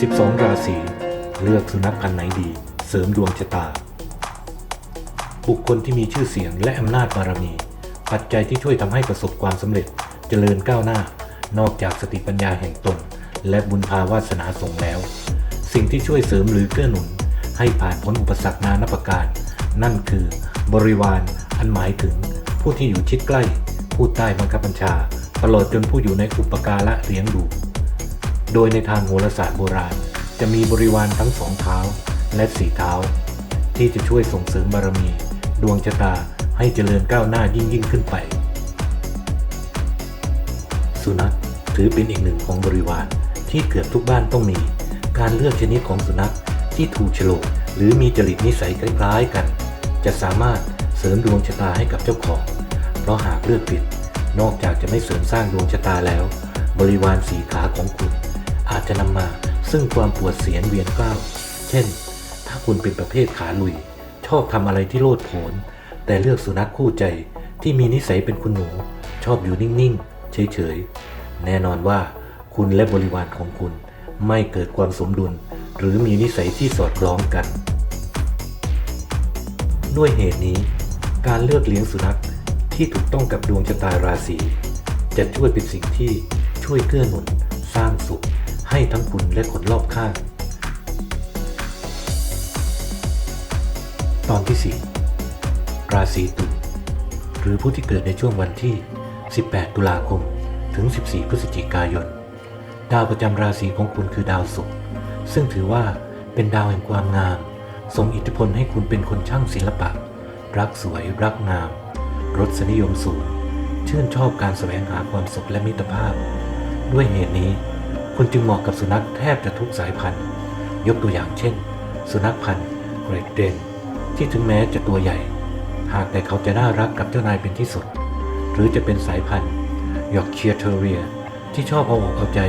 12 ราศีเลือกสุนัขพันธุ์ไหนดี เสริมดวงชะตา บุคคลที่มีชื่อเสียงและอำนาจบารมี ปัจจัยที่ช่วยทำให้ประสบความสำเร็จเจริญก้าวหน้า นอกจากสติปัญญาแห่งตน และบุญภาวาสนาส่งแล้ว สิ่งที่ช่วยเสริมหรือเกื้อหนุน ให้ผ่านพ้นอุปสรรคนานาประการ นั่นคือบริวารอันหมายถึง ผู้ที่อยู่ชิดใกล้ ผู้ใต้บังคับบัญชา ตลอดจนผู้อยู่ในอุปการะเลี้ยงดู โดยในทางโหราศาสตร์โบราณ จะมีบริวารทั้งสองเท้าและสี่เท้า ที่จะช่วยส่งเสริมบารมี ดวงชะตาให้เจริญก้าวหน้ายิ่งยิ่งขึ้นไป สุนัขถือเป็นอีกหนึ่งของบริวารที่เกือบทุกบ้านต้องมี การเลือกชนิดของสุนัขที่ถูกโฉลกหรือมีจริตนิสัยคล้ายๆกัน จะสามารถเสริมดวงชะตาให้กับเจ้าของ เพราะหากเลือกผิด นอกจากจะไม่เสริมสร้างดวงชะตาแล้ว บริวารสีขาของคุณ อาจจะนำมา ซึ่งความปวดเสียนเวียนกล้าว เช่น ถ้าคุณเป็นประเภทขาลุย ชอบทำอะไรที่โลดโผน แต่เลือกสุนัขคู่ใจที่มีนิสัยเป็นคุณหนู ชอบอยู่นิ่งๆ เฉยๆ แน่นอนว่าคุณและบริวารของคุณไม่เกิดความสมดุล หรือมีนิสัยที่สอดคล้องกัน ด้วยเหตุนี้ การเลือกเลี้ยงสุนัขที่ถูกต้องกับดวงชะตาราศีจะช่วยเป็นสิ่งที่ช่วยเกื้อหนุนสร้างสุข ให้ทั้งคุณและคนรอบข้าง ตอนที่ 4 ราศีตุลหรือผู้ที่เกิดในช่วงวันที่ 18 ตุลาคม ถึง 14 พฤศจิกายน ดาวประจำราศีของคุณคือดาวศุกร์ซึ่งถือว่าเป็นดาวแห่งความงามส่งอิทธิพลให้คุณเป็นคนช่างศิลปะ รักสวยรักงาม รสนิยมสูง ชื่นชอบการแสวงหาความสุขและมิตรภาพ ด้วยเหตุนี้ คุณจึงเหมาะกับสุนัขแทบจะทุกสายพันธุ์ ยกตัวอย่างเช่น สุนัขพันธุ์เกรดเดนที่ถึงแม้จะตัวใหญ่ หากแต่เขาจะน่ารักกับเจ้านายเป็นที่สุด หรือจะเป็นสายพันธุ์ยอร์กเชียร์เทเรีย ที่ชอบเอาอกเอาใจ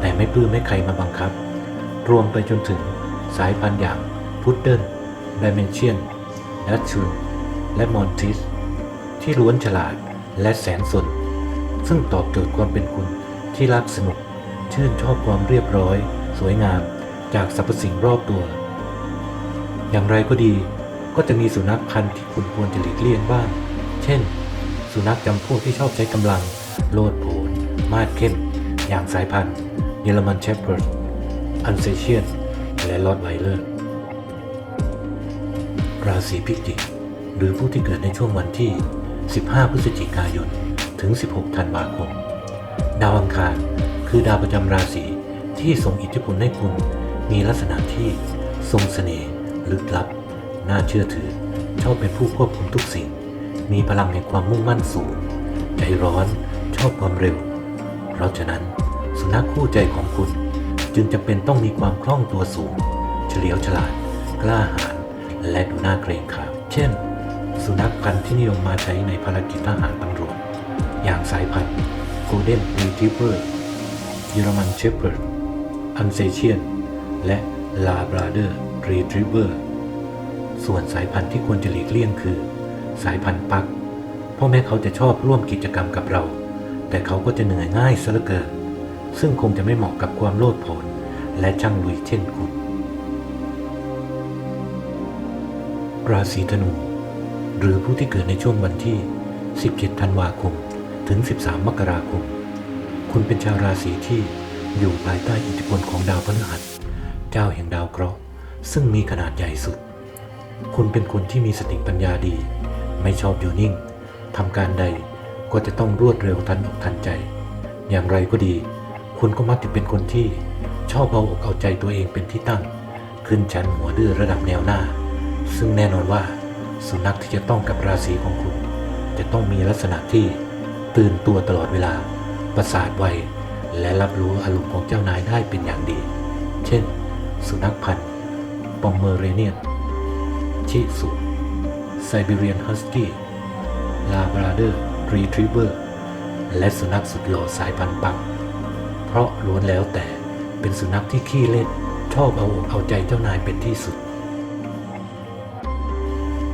แต่ไม่ปลื้มให้ใครมาบังคับ รวมไปจนถึงสายพันธุ์อย่างพุดเดิลดเมนเชียนดัชชุนและมอนติสที่ล้วนฉลาดและแสนสน ซึ่งตอบโจทย์ความเป็นคุณที่รักสนุก ชื่นชอบความเรียบร้อย สวยงามจากสรรพสิ่งรอบตัว อย่างไรก็ดีก็จะมีสุนัขพันธุ์ที่คุณควรจะหลีกเลี่ยงบ้าง เช่น สุนัขจำพวกที่ชอบใช้กำลัง โลดโผนมาดเข้ม อย่างสายพันธุ์เยอรมันเชฟเพิร์ดอันเซเชียน และลอดไวเลอร์ ราศีพิจิก หรือผู้ที่เกิดในช่วงวันที่ 15 พฤศจิกายน ถึง 16 ธันวาคม ดาวอังคาร คือดาวประจำราศีที่ส่งอิทธิพลให้คุณมีลักษณะที่ทรงเสน่ห์ลึกลับ น่าเชื่อถือชอบเป็นผู้ควบคุมทุกสิ่ง มีพลังแห่งความมุ่งมั่นสูง ใจร้อนชอบความเร็ว เพราะฉะนั้นสุนัขคู่ใจของคุณจึงจำเป็นต้องมีความคล่องตัวสูง เฉลียวฉลาด กล้าหาญและดูน่าเกรงขาม เช่น สุนัขพันธุ์ที่นิยมมาใช้ในภารกิจทหารตำรวจ อย่างสายพันธุ์ Golden Retriever เเยอรมันเชฟเพิร์ดอันเซเชียน และ Labrador Retriever ส่วนสายพันธุ์ที่ควรจะหลีกเลี่ยงคือ สายพันธุ์ปักเพราะแม้เขาจะชอบร่วมกิจกรรมกับเรา แต่เขาก็จะเหนื่อยง่ายซะเหลือเกิน ซึ่งคงจะไม่เหมาะกับความโลดโผนและช่างลุยเช่นคุณ ราศีธนู หรือผู้ที่เกิดในช่วงวันที่ 17 ธันวาคม ถึง 13 มกราคม คุณเป็นชาวราศีที่อยู่ภายใต้อิทธิพลของดาวพฤหัส เจ้าแห่งดาวเคราะห์ซึ่งมีขนาดใหญ่สุด คุณเป็นคนที่มีสติปัญญาดี ไม่ชอบอยู่นิ่งทำการใดก็จะต้องรวดเร็วทันอกทันใจ อย่างไรก็ดี คุณก็มักจะเป็นคนที่ชอบเอาอกเอาใจตัวเองเป็นที่ตั้ง ขึ้นชั้นหัวดื้อระดับแนวหน้า ซึ่งแน่นอนว่า สุนัขที่จะต้องกับราศีของคุณ จะต้องมีลักษณะที่ตื่นตัวตลอดเวลา ประสาทไวและรับรู้อารมณ์ของเจ้านายได้เป็นอย่างดี เช่น สุนัขพันธุ์ปอมเมอเรเนียน ชิสุไซบีเรียนฮัสกี้ ลาบราเดอร์ รีทรีเวอร์ และสุนัขสุดหล่อสายพันธุ์ปักเพราะล้วนแล้วแต่เป็นสุนัขที่ขี้เล่น ชอบเอาอกเอาใจเจ้านายเป็นที่สุด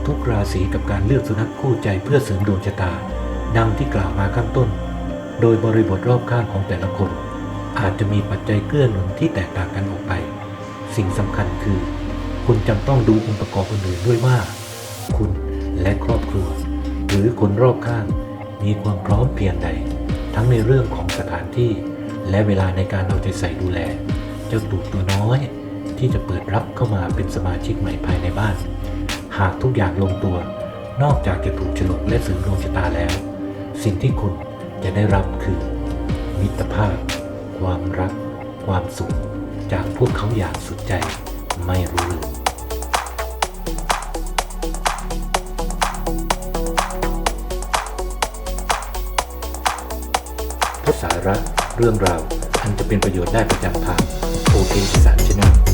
ทุกราศีกับการเลือกสุนัขคู่ใจเพื่อเสริมดวงชะตา ดังที่กล่าวมาข้างต้น โดยบริบทรอบข้างของแต่ละคน อาจจะมีปัจจัยเกื้อหนุนที่แตกต่างกันออกไป สิ่งสำคัญคือ คุณจำต้องดูองค์ประกอบอื่นๆด้วยว่า คุณและครอบครัว หรือคนรอบข้าง มีความพร้อมเพียงใด ทั้งในเรื่องของสถานที่ และเวลาในการเอาใจใส่ดูแล เจ้าตูบตัวน้อย ที่จะเปิดรับเข้ามาเป็นสมาชิกใหม่ภายในบ้าน หากทุกอย่างลงตัว นอกจากจะถูกฉลกและสื่อดวงชะตาแล้ว สิ่งที่คุณ จะได้รับคือ มิตรภาพ ความรัก ความสุข จากพวกเขาอย่างสุดใจไม่รู้ลืมสาระเรื่องราวอันจะเป็นประโยชน์ได้ประจำทางโอเคอีสานชแนล